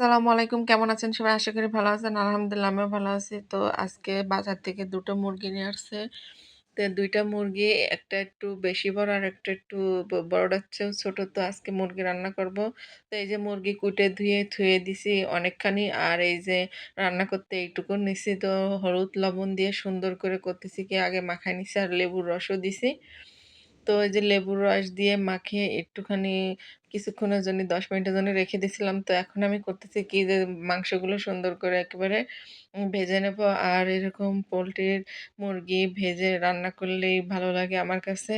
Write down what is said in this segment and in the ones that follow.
আসসালামু আলাইকুম কেমন আছেন সবাই? আশা করি ভালো আছেন। আলহামদুলিল্লাহ, আমিও ভালো আছি। তো আজকে বাজার থেকে দুটো মুরগি নিয়ে আসছে। তো দুইটা মুরগি, একটা একটু বেশি বড় আর একটা একটু ব বড়টার চেয়েও ছোট। তো আজকে মুরগি রান্না করব। তো এই যে মুরগি কুটে ধুয়ে, থুয়ে দিছি অনেকখানি। আর এই যে রান্না করতে এইটুকু নিছি। তো হলুদ লবণ দিয়ে সুন্দর করে করতেছি কি আগে মাখায় নিছি আর লেবুর রসও দিছি। তো এই যে লেবুর রস দিয়ে মাখিয়ে একটুখানি কিছুক্ষণের জন্য ১০ মিনিটের জন্য রেখে দিয়েছিলাম। তো এখন আমি করতেছি কি যে মাংসগুলো সুন্দর করে একেবারে ভেজে নেব। আর এরকম পোল্ট্রির মুরগি ভেজে রান্না করলেই ভালো লাগে আমার কাছে।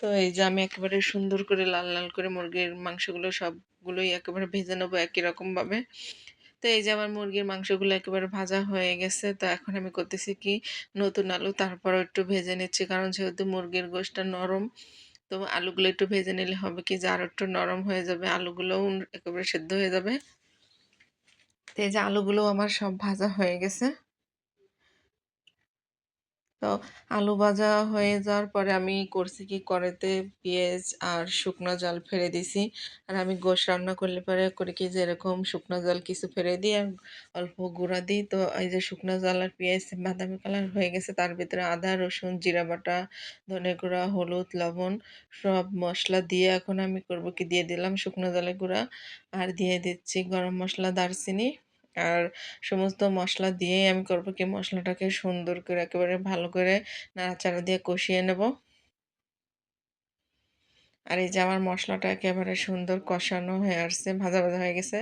তো এই যে আমি একেবারে সুন্দর করে লাল, লাল করে মুরগির মাংসগুলো সবগুলোই একেবারে ভেজে নেব একই রকমভাবে। তো এই যে আমার মুরগির মাংসগুলো একেবারে ভাজা হয়ে গেছে। তো এখন আমি করতেছি কি নতুন আলু তারপর একটু ভেজে নিচ্ছি। কারণ যেহেতু মুরগির গোষ্ঠটা নরম, তো আলুগুলো একটু ভেজে নিলে হবে কি যে আরও একটু নরম হয়ে যাবে। আলুগুলোও একেবারে সেদ্ধ হয়ে যাবে। তো এই যে আলুগুলো আমার সব ভাজা হয়ে গেছে। তো আলু ভাজা হয়ে যাওয়ার পরে আমি করছি কি কড়াইতে পেঁয়াজ আর শুকনো জল ফেলে দিছি। আর আমি গোশ রান্না করলে পরে করি কি যে এরকম শুকনো জল কিছু ফেলে দিই আর অল্প গুঁড়া দিই। তো এই যে শুকনো জল আর পেঁয়াজ বাদামি কালার হয়ে গেছে তার ভিতরে আদা, রসুন, জিরা বাটা, ধনে গুঁড়া, হলুদ, লবণ সব মশলা দিয়ে এখন আমি করব কি দিয়ে দিলাম শুকনো জলের গুঁড়া আর দিয়ে দিচ্ছি গরম মশলা দারচিনি আর সমস্ত মশলা দিয়েই আমি করব কি মশলাটাকে সুন্দর করে একেবারে ভালো করে নাড়াচাড়া দিয়ে কষিয়ে নেব। আর এই যে আমার মশলাটা একেবারে সুন্দর কষানো হয়ে আসছে, ভাজা, ভাজা হয়ে গেছে।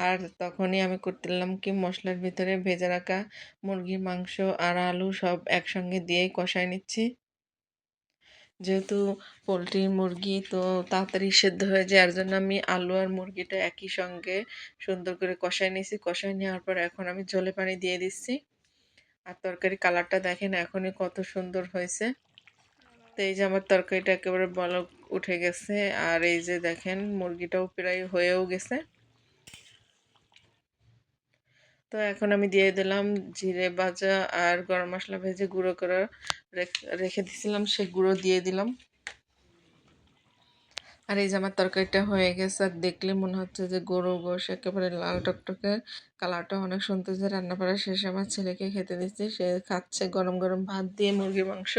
আর তখনই আমি করতেলাম কি মশলার ভিতরে ভেজে রাখা মুরগির মাংস আর আলু সব একসঙ্গে দিয়েই কষায় নিচ্ছি। যেহেতু পোলট্রি মুরগি, তো তাড়াতাড়ি সেদ্ধ হয়ে যায়, এর জন্য আমি আলু আর মুরগিটা একই সঙ্গে সুন্দর করে কষায় নিয়েছি। কষায় নেওয়ার পর এখন আমি জলে পানি দিয়ে দিচ্ছি। আর তরকারি কালারটা দেখেন এখনই কত সুন্দর হয়েছে। তো এই যে আমার তরকারিটা একেবারে বলক উঠে গেছে, আর এই যে দেখেন মুরগিটাও প্রায় হয়েও গেছে। তো এখন আমি দিয়ে দিলাম জিরে ভাজা আর গরম মশলা ভেজে গুঁড়ো করে রেখে দিয়েছিলাম সে গুঁড়ো দিয়ে দিলাম। আর এই যে আমার তরকারিটা হয়ে গেছে, আর দেখলে মনে হচ্ছে যে গরু গোশ একেবারে লাল টকটকে কালারটা অনেক সুন্দর যে রান্না করার শেষে আমার ছেলেকে খেতে দিচ্ছি, সে খাচ্ছে গরম গরম ভাত দিয়ে মুরগির মাংস।